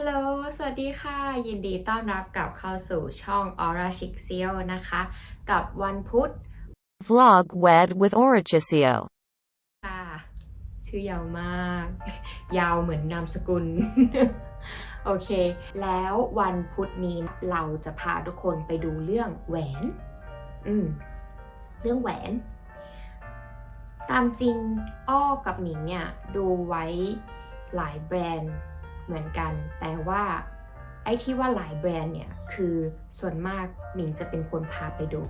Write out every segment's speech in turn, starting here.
ฮัลโหล สวัสดีค่ะ ยินดีต้อนรับกลับเข้าสู่ช่อง Aura Chic s e o นะคะ กับวันพุธ Vlog Wed with Orichicio. ค่ะ ชื่อยาวมาก ยาวเหมือนนามสกุล โอเค แล้ววันพุธนี้เราจะพาทุกคนไปดูเรื่องแหวน อืม เรื่องแหวน ตามจริงอ้อกับหมิงเนี่ย ดูไว้หลายแบรนด์ เหมือนกัน แต่ว่าไอ้ที่ว่าหลายแบรนด์เนี่ยคือส่วนมากหมิงจะเป็นคนพาไปดู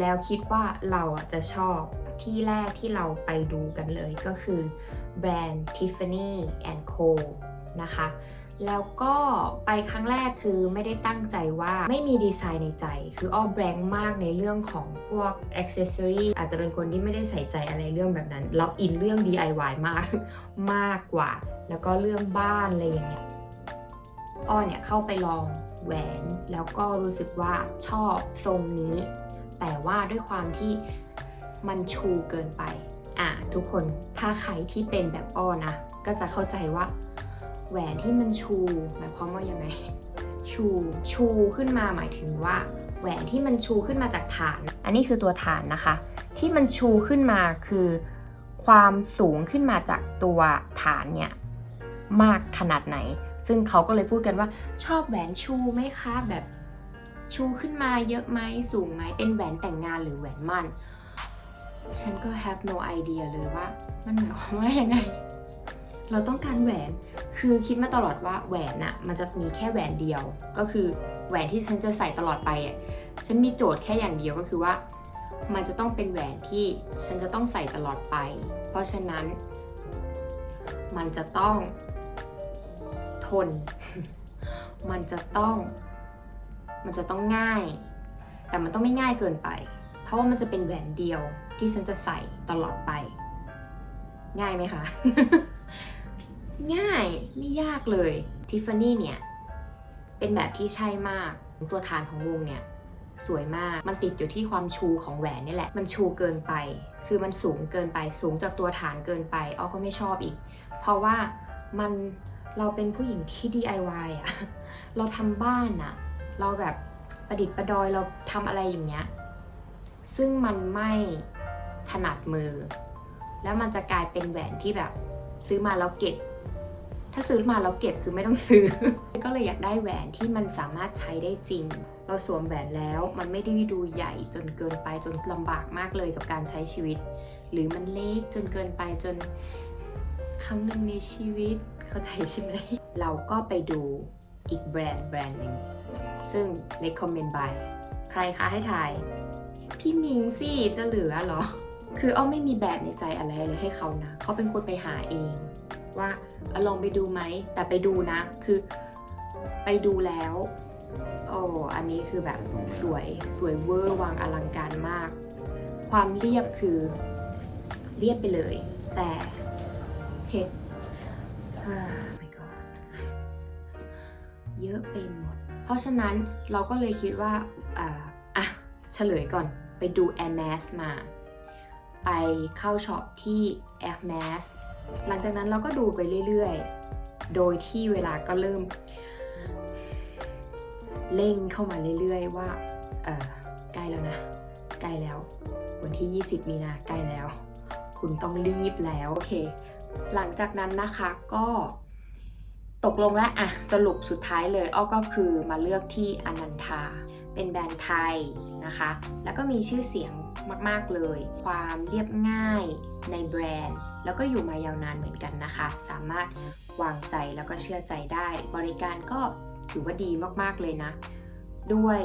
แล้วคิดว่าเราอะจะชอบที่แรกที่เราไปดูกันเลยก็คือแบรนด์ Tiffany Co นะคะ แล้วก็ไปครั้งแรกคือไม่ได้ตั้งใจว่าไม่มีดีไซน์ในใจ คืออ้อแบงมากในเรื่องของพวกอ c เซสซอรีอาจจะเป็นคนที่ไม่ได้ใส่ใจอะไรเรื่องแบบนั้น เราอินเรื่อง DIY มากมากกว่า แล้วก็เรื่องบ้านอะไรอย่างเงี้ยอ้อเนี่ยเข้าไปลองแหวน แล้วก็รู้สึกว่าชอบทรงนี้ แต่ว่าด้วยความที่มันชูเกินไป อะทุกคนถ้าใครที่เป็นแบบอ้อนะก็จะเข้าใจว่า แหวนที่มันชูหมายความว่ายังไง ชูชูขึ้นมาหมายถึงว่า แหวนที่มันชูขึ้นมาจากฐาน อันนี้คือตัวฐานนะคะ ที่มันชูขึ้นมาคือ ความสูงขึ้นมาจากตัวฐานเนี่ยมากขนาดไหน ซึ่งเขาก็เลยพูดกันว่าชอบแหวนชูไหมคะแบบชูขึ้นมาเยอะไหมสูงไหมเป็นแหวนแต่งงานหรือแหวนมั่น ฉันก็ have no idea เลยว่า มันหมายความว่ายังไง เราต้องการแหวน คือคิดมาตลอดว่าแหวนอะมันจะมีแค่แหวนเดียว ก็คือแหวนที่ฉันจะใส่ตลอดไปอะฉันมีโจทย์แค่อย่างเดียวก็คือว่า มันจะต้องเป็นแหวนที่ฉันจะต้องใส่ตลอดไป เพราะฉะนั้น มันจะต้องทน มันจะต้อง มันจะต้องง่าย แต่มันต้องไม่ง่ายเกินไป เพราะว่ามันจะเป็นแหวนเดียวที่ฉันจะใส่ตลอดไป ง่ายไหมคะ ง่ายไม่ยากเลยทิฟฟานี่เนี่ย เป็นแบบที่ใช่มากตัวฐานของวงเนี่ย สวยมากมันติดอยู่ที่ความชูของแหวนนี่แหละ มันชูเกินไป คือมันสูงเกินไปสูงจากตัวฐานเกินไปอ้อก็ไม่ชอบอีก เพราะว่ามันเราเป็นผู้หญิงที่ DIY อะเราทำบ้านอะเราแบบประดิษฐ์ประดอยเราทำอะไรอย่างเงี้ยซึ่งมันไม่ถนัดมือ แล้วมันจะกลายเป็นแหวนที่แบบ ซื้อมาแล้วเก็บ ถ้าซื้อมาแล้วเก็บคือไม่ต้องซื้อ ก็เลยอยากได้แหวนที่มันสามารถใช้ได้จริง เราสวมแหวนแล้วมันไม่ได้ดูใหญ่จนเกินไปจนลำบากมากเลยกับการใช้ชีวิต หรือมันเล็กจนเกินไปจนครั้งหนึ่งในชีวิตเข้าใจใช่ไหม เราก็ไปดูอีกแบรนด์แบรนด์หนึ่ง ซึ่ง recommend by ใครคะให้ทาย พี่มิงสิจะเหลือหรอ คืออ้อมไม่มีแบบในใจอะไรเลยให้เขานะเขาเป็นคนไปหาเอง ว่าอลองไปดูไหมแต่ไปดูนะ คือไปดูแล้วโอ้อันนี้คือแบบสวยสวยเวอร์วังอลังการมาก ความเรียบคือเรียบไปเลย แต่เพชรอ่า my god เยอะไปหมด เพราะฉะนั้นเราก็เลยคิดว่าอ่าอะเฉลยก่อนไปดู Air Mass มา เข้าช็อปที่ a i r m a s หลังจากนั้นเราก็ดูไปเรื่อยๆ โดยที่เวลาก็เริ่ม เร่งเข้ามาเรื่อยๆ ว่าเออใกล้แล้วนะ ใกล้แล้ว วันที่ 20 มีนาใกล้แล้ว คุณต้องรีบแล้วโอเค หลังจากนั้นนะคะก็ตกลงแล้วอะสรุปสุดท้ายเลยอ้อก็คือมาเลือกที่อนันทา เป็นแบรนด์ไทยนะคะ แล้วก็มีชื่อเสียงมาก ๆ เลย ความเรียบง่ายในแบรนด์ แล้วก็อยู่มายาวนานเหมือนกันนะคะ สามารถวางใจแล้วก็เชื่อใจได้ บริการก็ถือว่าดีมาก ๆ เลยนะ ด้วย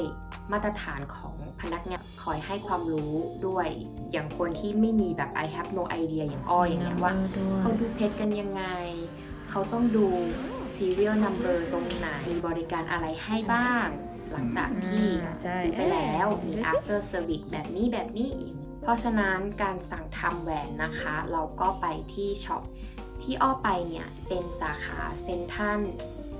มาตรฐานของพนักงานคอยให้ความรู้ด้วยอย่างคนที่ไม่มีแบบ I have no idea อย่างอ้อยอย่างเงี้ยว่าเขาดูเพชรกันยังไง เขาต้องดู serial number ตรงไหนมีบริการอะไรให้บ้าง หลังจากที่อ่าใช่ซื้อไปแล้วมีเอ๊ะ after service แบบนี้แบบนี้อย่างนี้เพราะฉะนั้นการสั่งทำแหวนนะคะ เราก็ไปที่ช็อปที่อ้อไปเนี่ย เป็นสาขาเซนทัน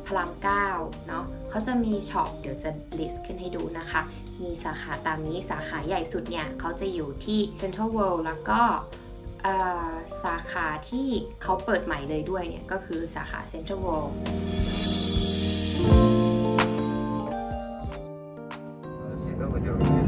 พระรามเก้าเนาะเขาจะมีช็อปเดี๋ยวจะ list ขึ้นให้ดูนะคะ มีสาขาตามนี้สาขาใหญ่สุดเนี่ย เขาจะอยู่ที่ Central World แล้วก็เอ่อ สาขาที่เขาเปิดใหม่เลยด้วยเนี่ย ก็คือสาขาเซ็นทรัลเวิลด์ Спасибо,